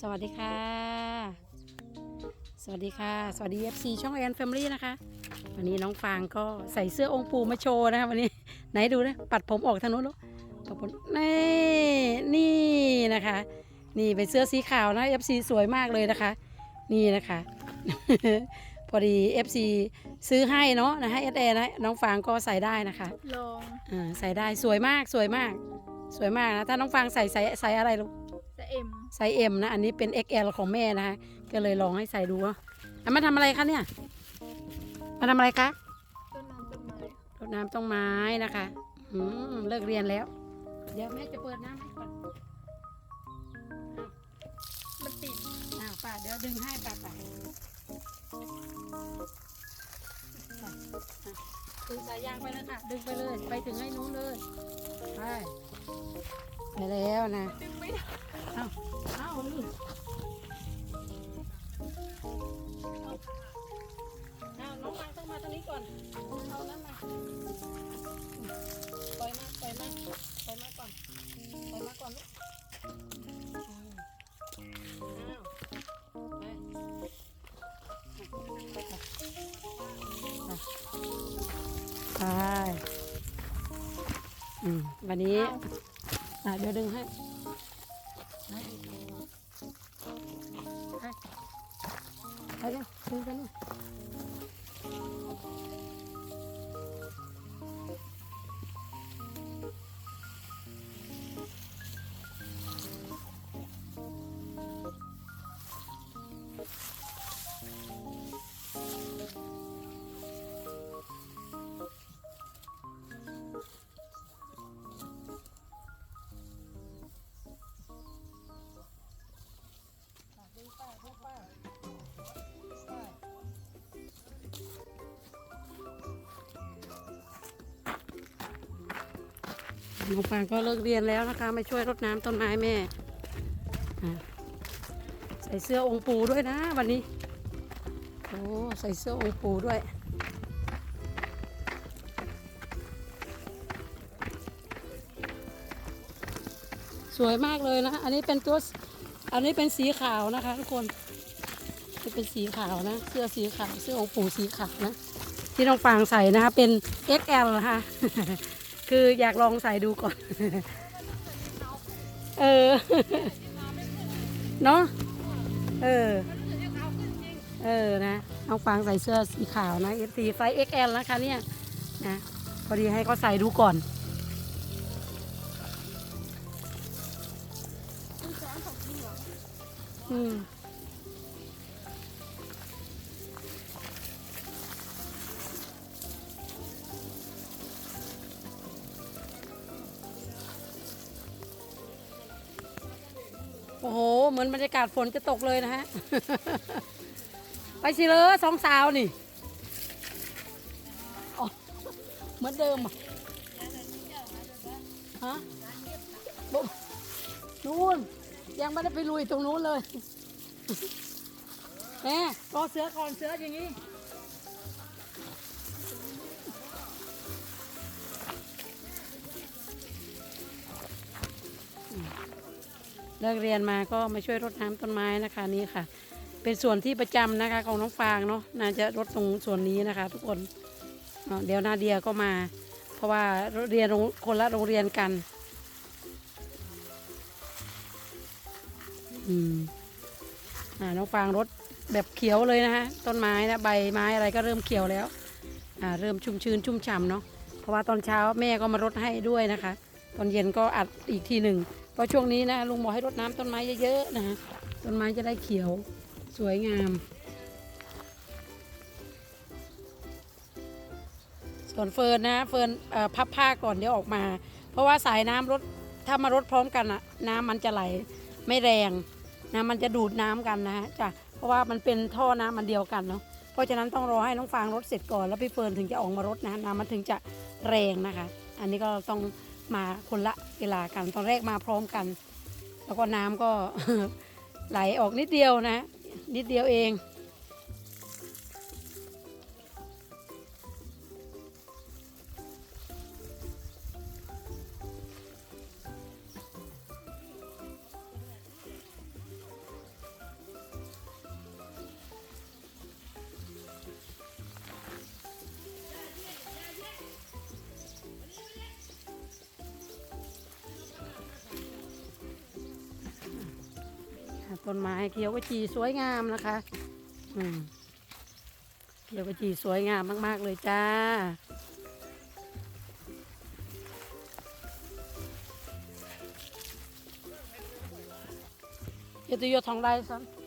สวัสดีค่ะ สวัสดีค่ะ สวัสดี FC ช่องแอนแฟมิลี่นะคะ วันนี้น้องฟางก็ใส่เสื้อองค์ปู่มาโชว์นะคะวันนี้ ไหนดูนะ ปัดผมออกทางนู้นลูกปัดผมนี่นี่นะคะ นี่เป็นเสื้อสีขาวนะ FC สวยมากเลยนะคะ นี่นะคะ พอดี FC ซื้อให้เนาะนะให้เอสเอนะน้องฟางก็ใส่ได้นะคะลองอ่าใส่ได้สวยมากสวยมาก สวยมากนะ ถ้าน้องฟางใส่ใส่ใส่อะไรลูกจะ เอ็มไซส์ M นะ อันนี้เป็น XL ของแม่นะคะก็เลยลองให้ใส่ดูเนามาทำอะไรคะเนี่ย มาทำอะไรคะต้นน้ำต้นไม้รดน้ำต้นไม้นะคะอืมเลิกเรียนแล้ว เดี๋ยวแม่จะเปิดน้ำให้ก่อนมันติดอ้าวป้าเดี๋ยวดึงให้ป้าป้าดึงสายยางไปเลยค่ะ ดึงไปเลย ไปถึงให้นู้นเลย ไป ไปแล้วนะเอาเอานี่เอาน้องฟางต้องมาตรงนี้ก่อน เอานั่นมาปล่อยมาปล่อยมาปล่อยมาก่อนปล่อยมาก่อนลูกอ้าไปไป อืม วันนี้ อะเดี๋ยวดึงให้ไปไปเร็วดึงกันลูกดึง น้องฟางก็เลิกเรียนแล้วนะคะมาช่วยรดน้ำต้นไม้แม่ ใส่เสื้อองค์ปูด้วยนะวันนี้ โอ้ใส่เสื้อองค์ปูด้วยสวยมากเลยนะ อันนี้เป็นตัว อันนี้เป็นสีขาวนะคะ ทุกคนนี่เป็นสีขาวนะ เสื้อสีขาว เสื้อองค์ปู่สีขาวนะ ที่น้องฟางใส่นะคะ เป็น XL นะคะ คืออยากลองใส่ดูก่อน เออ เนาะ เออ เออนะน้องฟางใส่เสื้อสีขาวนะ FC ไซส์ XL นะคะเนี่ยนะพอดีให้เขาใส่ดูก่อนอืม โอ้โห เหมือนบรรยากาศฝนจะตกเลยนะฮะ ไปสิเลยสองสาวนี่เหมือนเดิมอะฮะบุ๊นู่น ยังไม่ได้ไปลุยตรงนู้นเลยแม่รอเสือก่อนเสืออย่างนี้ เลิกเรียนมาก็มาช่วยรดน้ำต้นไม้นะคะนี่ค่ะ เป็นส่วนที่ประจำนะคะของน้องฟางเนาะน่าจะรดตรงส่วนนี้นะคะ ทุกคนเดี๋ยวนาเดียก็มา เพราะว่าเรียนคนละโรงเรียนกันอืมอ่าน้องฟางรดแบบเขียวเลยนะคะต้นไม้นะใบไม้อะไรก็เริ่มเขียวแล้วอ่าเริ่มชุ่มชื้นชุ่มฉ่ำเนาะเพราะว่าตอนเช้าแม่ก็มารดให้ด้วยนะคะ ตอนเย็นก็อัดอีกทีหนึ่ง เพราะช่วงนี้นะลุงบอกให้รดน้ำต้นไม้เยอะๆนะต้นไม้จะได้เขียวสวยงาม ส่วนเฟิร์นนะเฟิร์นเอ่อพับผ้าก่อนเดี๋ยวออกมา เพราะว่าสายน้ำรดถ้ามารดพร้อมกันอะน้ำมันจะไหลไม่แรงนะมันจะดูดน้ำกันนะฮะจ้ะเพราะว่ามันเป็นท่อน้ำมันเดียวกันเนาะเพราะฉะนั้นต้องรอให้น้องฟางรดเสร็จก่อนแล้วพี่เฟิร์นถึงจะออกมารดนะน้ำมันถึงจะแรงนะคะ อันนี้ก็ต้อง มาคนละเวลากัน ตอนแรกมาพร้อมกัน แล้วก็น้ำก็ไหลออกนิดเดียวนะ นิดเดียวเอง ต้นไม้เขียวกระจีสวยงามนะคะ อืมเขียวกระจีสวยงามมาก ๆ เลยจ้า เดี๋ยวตัวโยทองได้ซ้ำ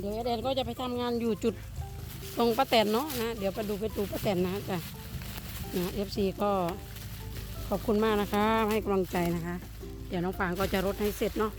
เดี๋ยวแอดแอนก็จะไปทำงานอยู่จุดตรงป้าแตนเนาะนะ เดี๋ยวไปดูไปดูป้าแตนนะจ้ะนะเอฟซีก็ขอบคุณมากนะคะ ให้กำลังใจนะคะ เดี๋ยวน้องฟางก็จะรดให้เสร็จเนาะ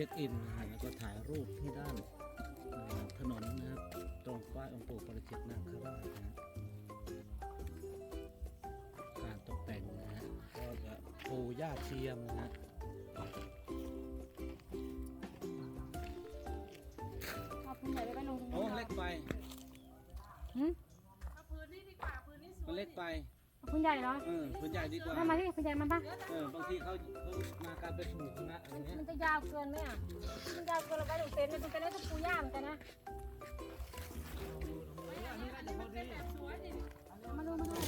ช็คอินนะฮะแล้วก็ถ่ายรูปที่ด้านเอ่อถนนนะครับตรงป้ายองค์ปู่ปริจิตนาคราชนะฮะการตกแต่งนะฮะก็จะปูหญ้าเทียมนะฮะเอาปืนใหญ่ไปไว้ลงตรงโอ้นู้นเล็กไปหืมมันเล็กไป เอาปืนใหญ่เหรอเออพื้นใหญ่ดีกว่าได้มาที่ปืนใหญ่มาปะเออ บางทีเขาเขามาการประชุมคณะอะไรเงี้ยมันจะยาวเกินไหมอะมันยาวเกินเราไปตรงเต็นท์มันเป็นได้ตะปูย่าเหมือนกันนะมาดูมาดู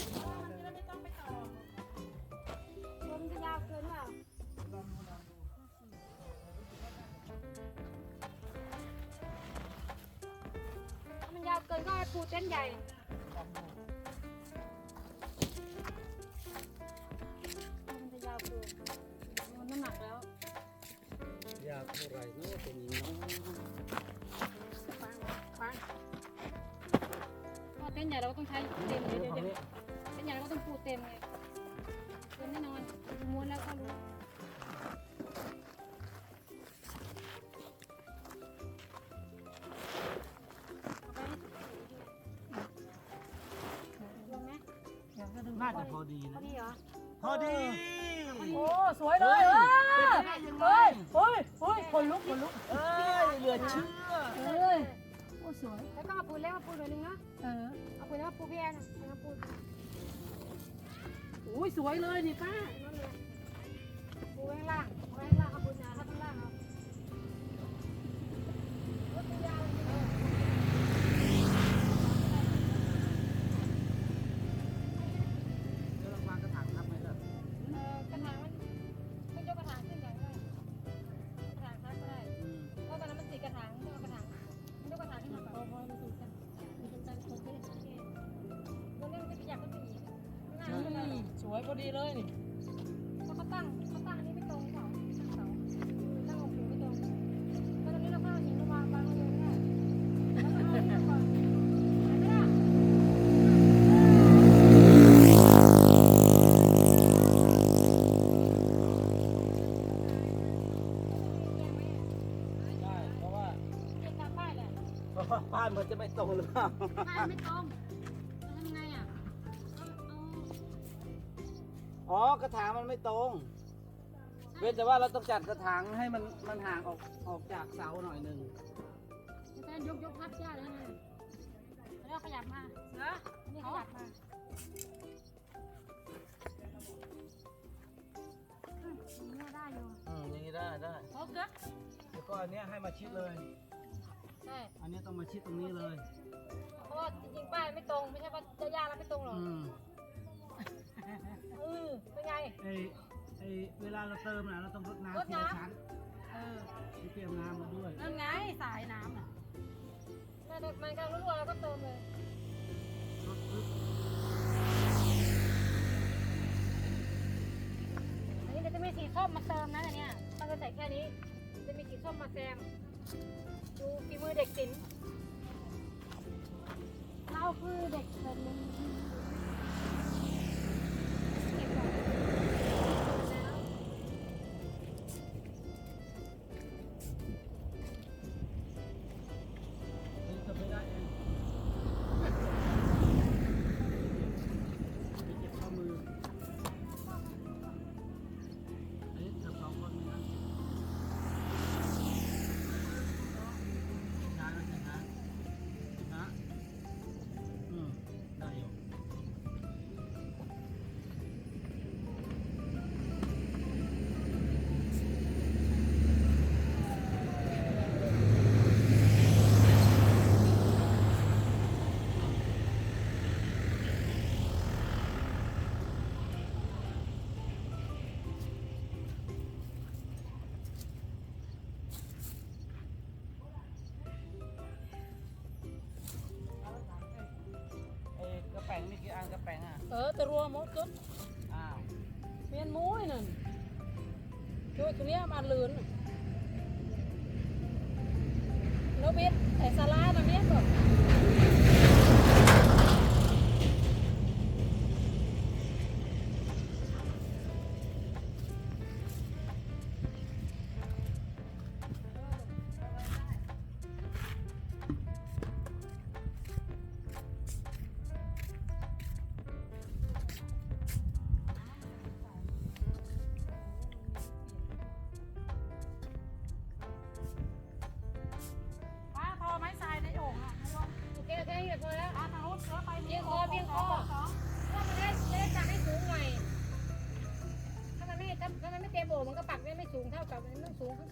มันจะยาวเกินเปล่าถ้ามันยาวเกินก็ให้ปูเต็นท์ใหญ่ เท่าไหร่เนาะเป็นอย่างนี้เนาะฟังฟังก็เต้นใหญ่เราก็ต้องใช้เต็มเดี๋ยวเดี๋ยวเดี๋ยวเต้นใหญ่เราก็ต้องปูเต็มเลยเต็มแน่นอนม้วนแล้วก็รู้ลงไหมน่าจะพอดีพอนะดีเหรอ พอดี โอ้ สวยเลยเออเฮ้ยเฮ้ยเฮ้ย คนลุกคนลุกเอ้ยเหลือเชื่อเอ้ยโอ้สวยแล้วก็เอาปูนเล็กมาปูนหน่อยนึงเนาะเออเอาปูนเล็กมาปูพี่แอนเอามาปูนอุ้ยสวยเลยนี่ป้านั่นเลยปูไว้ข้างล่างปูไว้ข้างล่าง อ๋อกระถางมันไม่ตรง เว้นแต่ว่าเราต้องจัดกระถางให้มันมันห่างออกออกจากเสาหน่อยหนึ่งแทนยกยกพับยากเลยนะแล้วขยับมาเสืออันนี้ขยับมาอืมอย่างนี้ได้อยู่อืมอย่างนี้ได้ได้โอเคแล้วก็อันเนี้ยให้มาชิดเลย ใช่ อันเนี้ยต้องมาชิดตรงนี้เลย เพราะว่าจริงๆป้ายไม่ตรงไม่ใช่ว่าจะยากแล้วไม่ตรงหรอก อืมเออเป็นไง ไอไอเวลาเราเติมนะเราต้องรดรดน้ำทีละน้ำชั้นเออที่เตรียมน้ำมาด้วยนั่นไงสายน้ำน่ะถ้ามันกำลังรั่วแล้วก็เติมเลย รดปึ๊บอันนี้เดี๋ยวจะมีสีส้มมาเติมนะอันเนี้ยต้องจะใส่แค่นี้ จะมีสีส้มมาแซม ดูฝีมือเด็กศิลป์เราคือเด็กแบบ เออแต่รัวหมดจนอ้าวเมียนมุ้ยนั่นช่วยตัวเนี้ยมาลืนน่ะแล้วเบ็ดไอ้สาลาน่ะเมียนบอก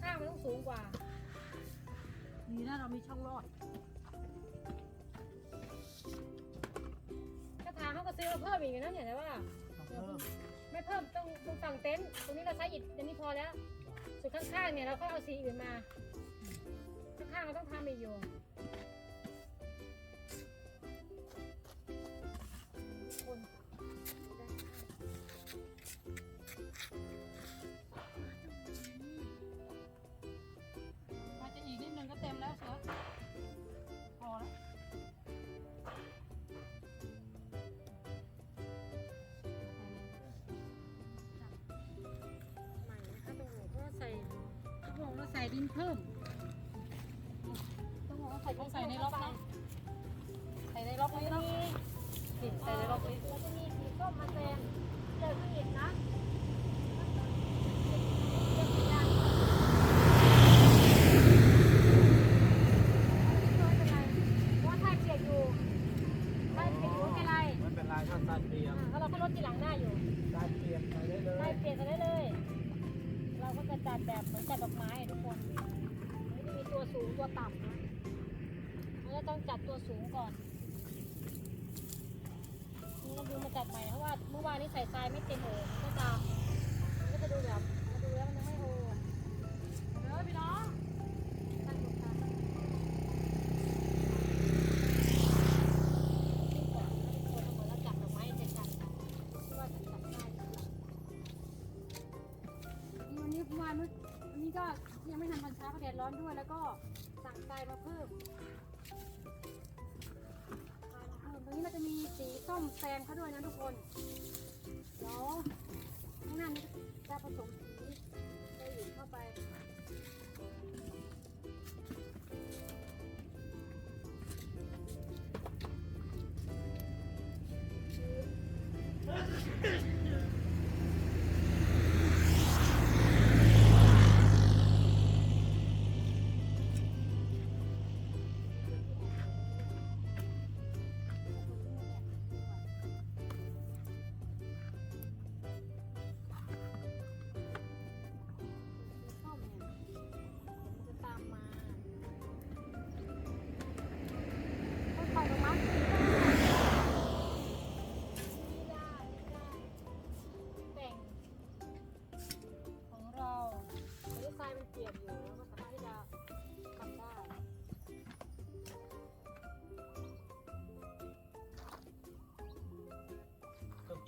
ข้างๆมันต้องสูงกว่า นี่นะเรามีช่องรอดกระถางเขาก็ซื้อมาเพิ่มอีกนะเนี่ยแต่ว่าต้องเพิ่มไม่เพิ่มต้องต้องสั่งเต็นท์ตรงนี้เราใช้อิฐอันนี้พอแล้ว ส่วนข้างๆเนี่ยเราก็เอาสีอื่นมา ข้างๆเราต้องทำอีกอยู่ ดินเพิ่ม ต้องบอกว่าใส่ต้องใส่ในล็อกนะใส่ในล็อกนี้เนาะนี่ใส่ในล็อกนี้เราจะมีสีส้มมาแซมเจอพี่เห็นนะว่าถ้าเปียกอยู่ถ้าเปียกอยู่ไม่เป็นไรไม่เป็นไรถ้าตัดเปียกอ่าแล้วเราก็ลดทีหลังได้อยู่ ได้เปียกไปได้เลได้ยเปลี่ยนกันได้เลยเรา ก็จะจัดแบบเหมือนจัดดอกไม้ทุกคนมันจะมีตัวสูงตัวต่ำนะเราจะต้องจัดตัวสูงก่อนนี่ก็ดูมาจัดใหม่เพราะว่าเมื่อวานนี้ใส่ทรายไม่เต็มโอ่งก็จะมันก็จะดูแบบมาดูแล้วมันยังไม่โอ่งเด้อพี่น้อง ไม่ทันตอนเช้าเพราะแดดร้อนด้วยแล้วก็สั่งไตมาเพิ่มทรายมาเพิ่มตรงนี้เราจะมีสีส้มแซมเขาด้วยนะทุกคนเดี๋ยวข้างหน้านี้จะผสมสี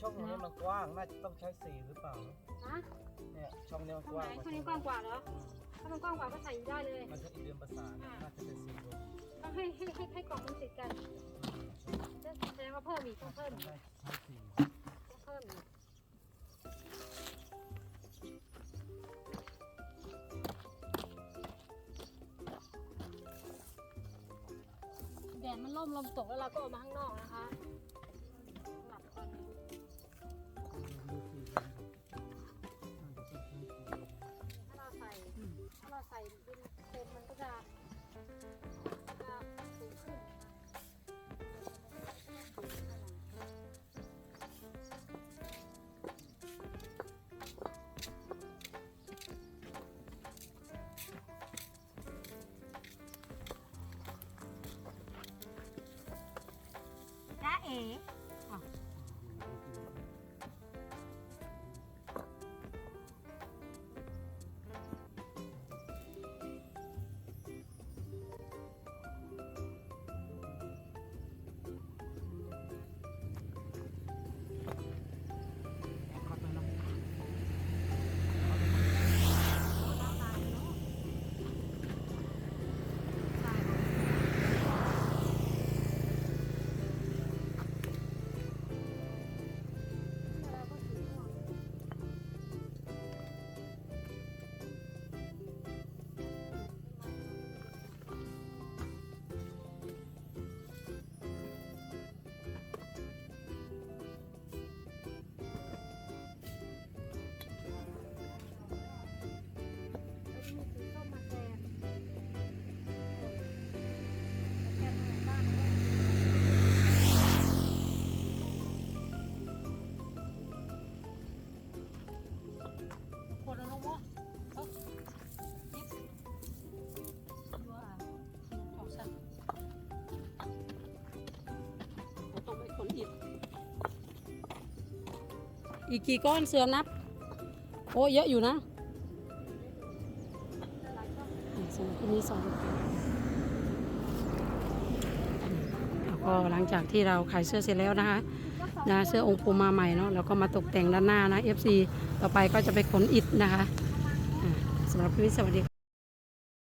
ตรงช่องนี้มันกว้างน่าจะต้องใช้สีหรือเปล่านะเนี่ยช่องนี้มันตรกงไหนว้างช่วงนี้กว้างกว่าเหรอ ถ้ามันกว้างกว่าก็ใส่ได้เลย มันจะอีเดียมประสานน่าจะเป็นสีรวมต้องให้ให้ให้ให้กล่องมันติดกันจะแสดงว่าเพิ่มอีกต้องเพิ่มต้องอีก ได้ใช้สีต้องเพิ่มอีกแดดมันล่มลมตกแล้วเราก็เออกมาข้างนอกนะคะ อีกกี่ก้อนเสือนับ โอ้เยอะอยู่นะอะสำหรับที่นี้สองแล้วก็หลังจากที่เราขายเสื้อเสร็จแล้วนะคะนะเสื้อองค์ปูมาใหม่เนาะแล้วก็มาตกแต่งด้านหน้านะ FC ต่อไปก็จะไปขนอิดนะคะสำหรับคลิปนี้สวัสดี